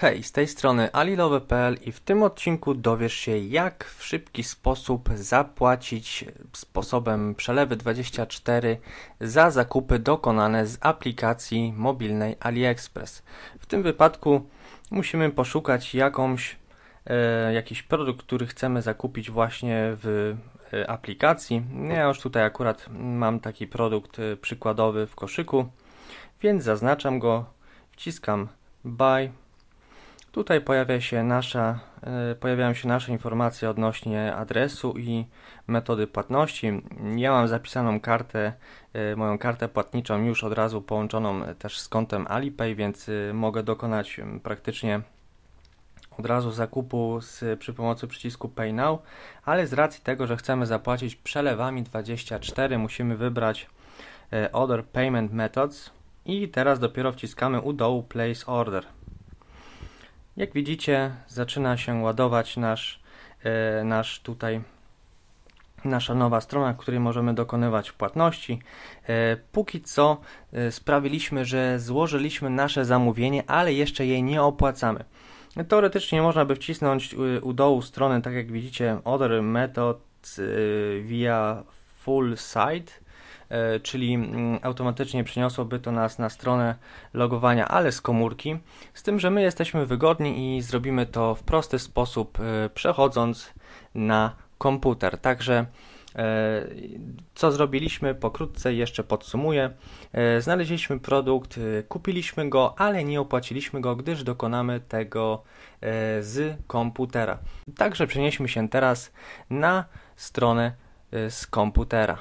Hej, z tej strony alilowe.pl i w tym odcinku dowiesz się jak w szybki sposób zapłacić sposobem przelewy 24 za zakupy dokonane z aplikacji mobilnej AliExpress. W tym wypadku musimy poszukać jakąś, e, jakiś produkt, który chcemy zakupić właśnie w e, aplikacji. Ja już tutaj akurat mam taki produkt e, przykładowy w koszyku, więc zaznaczam go, wciskam buy Tutaj pojawia się nasza, e, pojawiają się nasze informacje odnośnie adresu i metody płatności. Ja mam zapisaną kartę, e, moją kartę płatniczą już od razu połączoną też z kontem Alipay, więc e, mogę dokonać praktycznie od razu zakupu z, przy pomocy przycisku Pay Now, ale z racji tego, że chcemy zapłacić przelewami 24, musimy wybrać Other Payment Methods i teraz dopiero wciskamy u dołu Place Order. Jak widzicie, zaczyna się ładować nasz, e, nasz tutaj nasza nowa strona, w której możemy dokonywać płatności. E, póki co e, sprawiliśmy, że złożyliśmy nasze zamówienie, ale jeszcze jej nie opłacamy. Teoretycznie można by wcisnąć u dołu strony, tak jak widzicie, Other Methods via Full Site czyli mm, automatycznie przeniosłoby to nas na stronę logowania, ale z komórki, z tym, że my jesteśmy wygodni i zrobimy to w prosty sposób, e, przechodząc na komputer. Także e, co zrobiliśmy? Pokrótce jeszcze podsumuję. Znaleźliśmy produkt, kupiliśmy go, ale nie opłaciliśmy go, gdyż dokonamy tego z komputera. Także przenieśmy się teraz na stronę z komputera.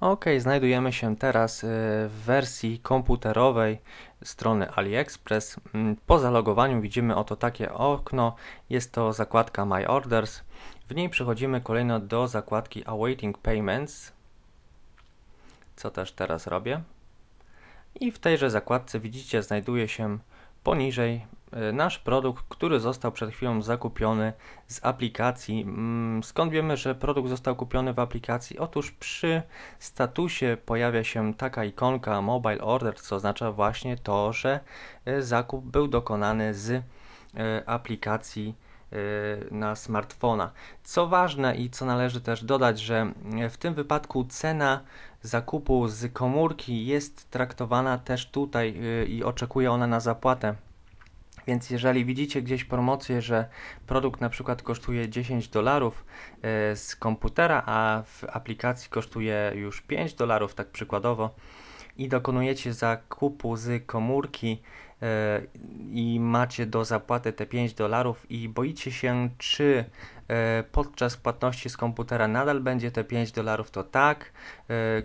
Ok, znajdujemy się teraz y, w wersji komputerowej strony AliExpress. Mm, po zalogowaniu widzimy oto takie okno. Jest to zakładka My Orders. W niej przechodzimy kolejno do zakładki Awaiting Payments, co też teraz robię. I w tejże zakładce widzicie znajduje się poniżej nasz produkt, który został przed chwilą zakupiony z aplikacji. Mm, skąd wiemy, że produkt został kupiony w aplikacji? Otóż przy statusie pojawia się taka ikonka Mobile Order, co oznacza właśnie to, że e, zakup był dokonany z e, aplikacji na smartfona. Co ważne i co należy też dodać, że w tym wypadku cena zakupu z komórki jest traktowana też tutaj i oczekuje ona na zapłatę więc jeżeli widzicie gdzieś promocję, że produkt na przykład kosztuje 10 dolarów e, z komputera, a w aplikacji kosztuje już 5 dolarów, tak przykładowo, i dokonujecie zakupu z komórki e, i macie do zapłaty te 5 dolarów i boicie się, czy e, podczas płatności z komputera nadal będzie te 5 dolarów, to tak.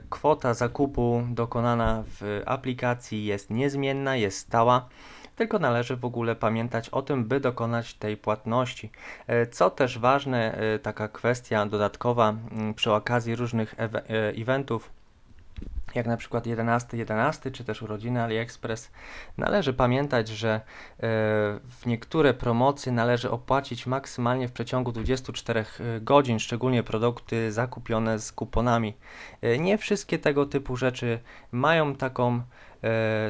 Kwota zakupu dokonana w aplikacji jest niezmienna, jest stała tylko należy w ogóle pamiętać o tym, by dokonać tej płatności. E, co też ważne, e, taka kwestia dodatkowa mm, przy okazji różnych e, eventów, jak na przykład 11.11 11, czy też urodziny AliExpress, należy pamiętać, że w niektóre promocje należy opłacić maksymalnie w przeciągu 24 godzin, szczególnie produkty zakupione z kuponami. Nie wszystkie tego typu rzeczy mają taką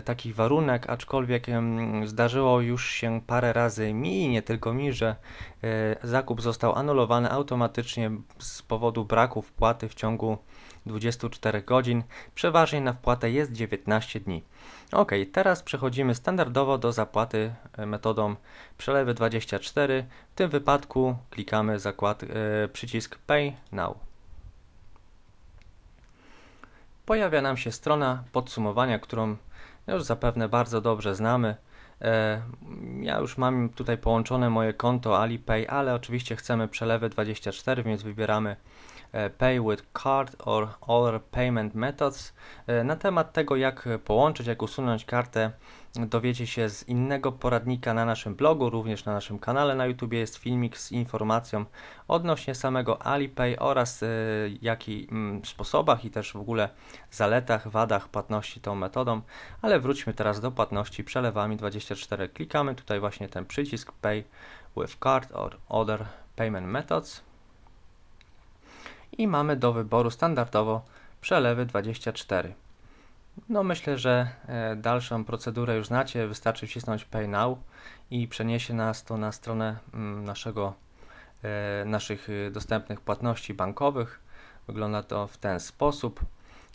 taki warunek, aczkolwiek e, zdarzyło już się parę razy mi i nie tylko mi, że e, zakup został anulowany automatycznie z powodu braku wpłaty w ciągu 24 godzin. Przeważnie na wpłatę jest 19 dni. Ok, teraz przechodzimy standardowo do zapłaty e, metodą przelewy 24. W tym wypadku klikamy zakład, e, przycisk Pay Now pojawia nam się strona podsumowania, którą już zapewne bardzo dobrze znamy. E, ja już mam tutaj połączone moje konto Alipay, ale oczywiście chcemy przelewy 24, więc wybieramy Pay with Card or Other Payment Methods. E, na temat tego, jak połączyć, jak usunąć kartę dowiecie się z innego poradnika na naszym blogu, również na naszym kanale na YouTube jest filmik z informacją odnośnie samego Alipay oraz y, jakich mm, sposobach i też w ogóle zaletach, wadach płatności tą metodą, ale wróćmy teraz do płatności przelewami 24. Klikamy tutaj właśnie ten przycisk Pay with Card or Other Payment Methods i mamy do wyboru standardowo przelewy 24. No myślę, że e, dalszą procedurę już znacie, wystarczy wcisnąć Pay Now i przeniesie nas to na stronę mm, naszego, e, naszych y, dostępnych płatności bankowych. Wygląda to w ten sposób.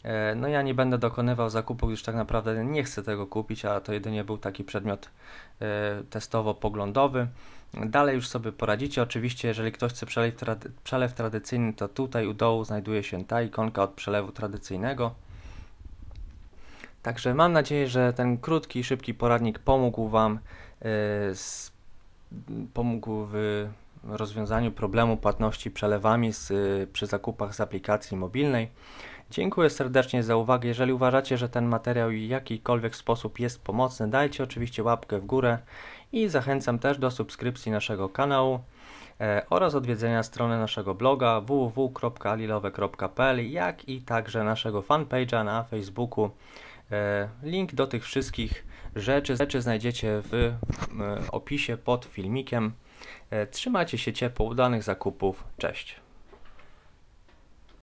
E, no ja nie będę dokonywał zakupu, gdyż tak naprawdę nie chcę tego kupić, a to jedynie był taki przedmiot testowo-poglądowy. Dalej już sobie poradzicie. Oczywiście, jeżeli ktoś chce przelew, trady przelew tradycyjny, to tutaj u dołu znajduje się ta ikonka od przelewu tradycyjnego. Także mam nadzieję, że ten krótki, szybki poradnik pomógł Wam, z, pomógł w rozwiązaniu problemu płatności przelewami z, przy zakupach z aplikacji mobilnej. Dziękuję serdecznie za uwagę. Jeżeli uważacie, że ten materiał w jakikolwiek sposób jest pomocny, dajcie oczywiście łapkę w górę i zachęcam też do subskrypcji naszego kanału e, oraz odwiedzenia strony naszego bloga www.alilowe.pl jak i także naszego fanpage'a na Facebooku. E, link do tych wszystkich rzeczy, rzeczy znajdziecie w e, opisie pod filmikiem. Trzymajcie się ciepło, udanych zakupów. Cześć.